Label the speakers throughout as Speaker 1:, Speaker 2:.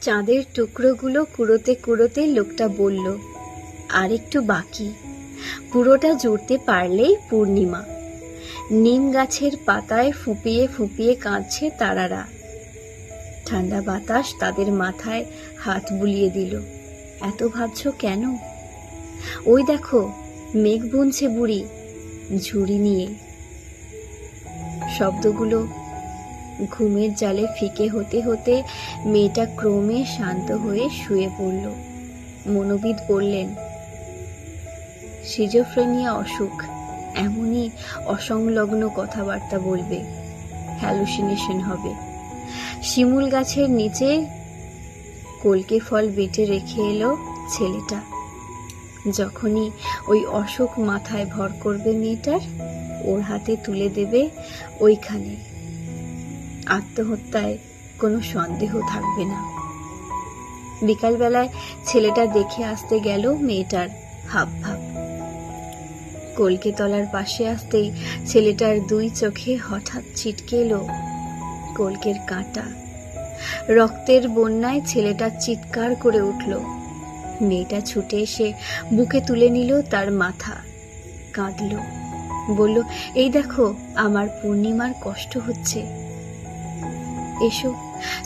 Speaker 1: চাঁদের টুকরোগুলো কুড়োতে কুড়োতে লোকটা বলল আর একটু বাকি। পুরোটা জুড়তে পারলেই পূর্ণিমা। নিম গাছের পাতায় ফুপিয়ে ফুপিয়ে কাঁদছে তারারা। ঠান্ডা বাতাস তাদের মাথায় হাত বুলিয়ে দিল, এত ভাবছ কেন? ওই দেখো, মেঘ বুনছে বুড়ি, ঝুড়ি নিয়ে। শব্দগুলো ঘুমের জালে ফিকে হতে হতে মেয়েটা ক্রমে শান্ত হয়ে শুয়ে পড়ল। মনোবিদ বললেন সিজোফ্রেনিয়া অসুখ, এমনই অসংলগ্ন কথাবার্তা বলবে। হ্যালুসিনেশন হবে। শিমুল গাছের নিচে কলকে ফল বেটে রেখে এলো ছেলেটা। যখনই ওই অশোক মাথায় ভর করবে মেয়েটার, ওর হাতে তুলে দেবে ওইখানে। আত্মহত্যায় কোনো সন্দেহ থাকবে না। বিকালবেলায় ছেলেটা দেখে আসতে গেল মেয়েটার হাব ভাব কলকে তলার পাশে আসতেই ছেলেটার দুই চোখে হঠাৎ ছিটকে এলো কলকের কাঁটা। রক্তের বন্যায় ছেলেটা চিৎকার করে উঠল। মেয়েটা ছুটে এসে বুকে তুলে নিল তার মাথা। কাঁদল। বলল, এই দেখো, আমার পূর্ণিমার কষ্ট হচ্ছে। এসো,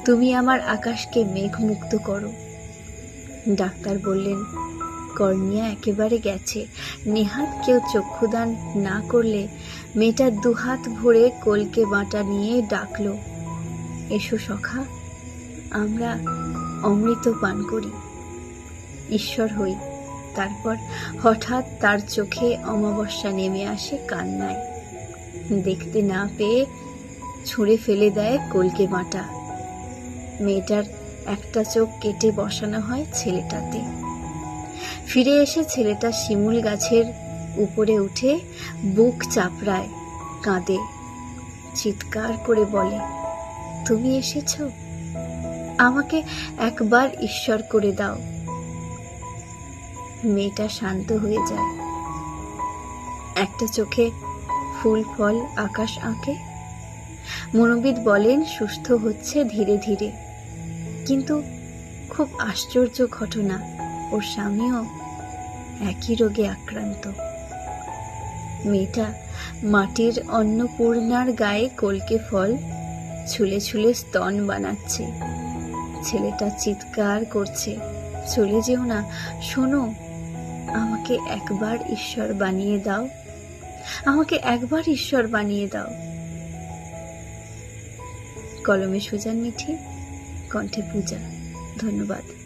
Speaker 1: তুমি আমার আকাশকে মেঘমুক্ত করো। ডাক্তার বললেন, কর্নিয়া একেবারে গেছে। নেহাত কেউ চক্ষুদান না করলে মেয়েটা দুহাত ভরে কলকে বাঁটা নিয়ে ডাকলো, এসো সখা, আমরা অমৃত পান করি। ঈশ্বর হই। তারপর হঠাৎ তার চোখে অমাবস্যা নেমে আসে কান্নায়। দেখতে না পেয়ে ছুঁড়ে ফেলে দেয় কলকে বাঁটা মেয়েটার একটা চোখ কেটে বসানো হয় ছেলেটাতে। ফিরে এসে ছেলেটা শিমুল গাছের উপরে উঠে বুক চাপড়ায়, কাঁদে, চিৎকার করে বলে, তুমি এসেছ? আমাকে একবার ঈশ্বর করে দাও। মেয়েটা শান্ত হয়ে যায়। একটা চোখে ফুল ফল আকাশ আঁকে মনোবিদ বলেন, সুস্থ হচ্ছে ধীরে ধীরে। কিন্তু খুব আশ্চর্য ঘটনা, ওর স্বামীও একই রোগে আক্রান্ত। মেয়েটা মাটির অন্নপূর্ণার গায়ে কলকে ফল ছুলে ছুলে স্তন বানাচ্ছে। ছেলেটা চিৎকার করছে, চলে যেও না, শোনো, আমাকে একবার ঈশ্বর বানিয়ে দাও। আমাকে একবার ঈশ্বর বানিয়ে দাও। কলমে সুজান মিঠি কণ্ঠে পূজা। ধন্যবাদ।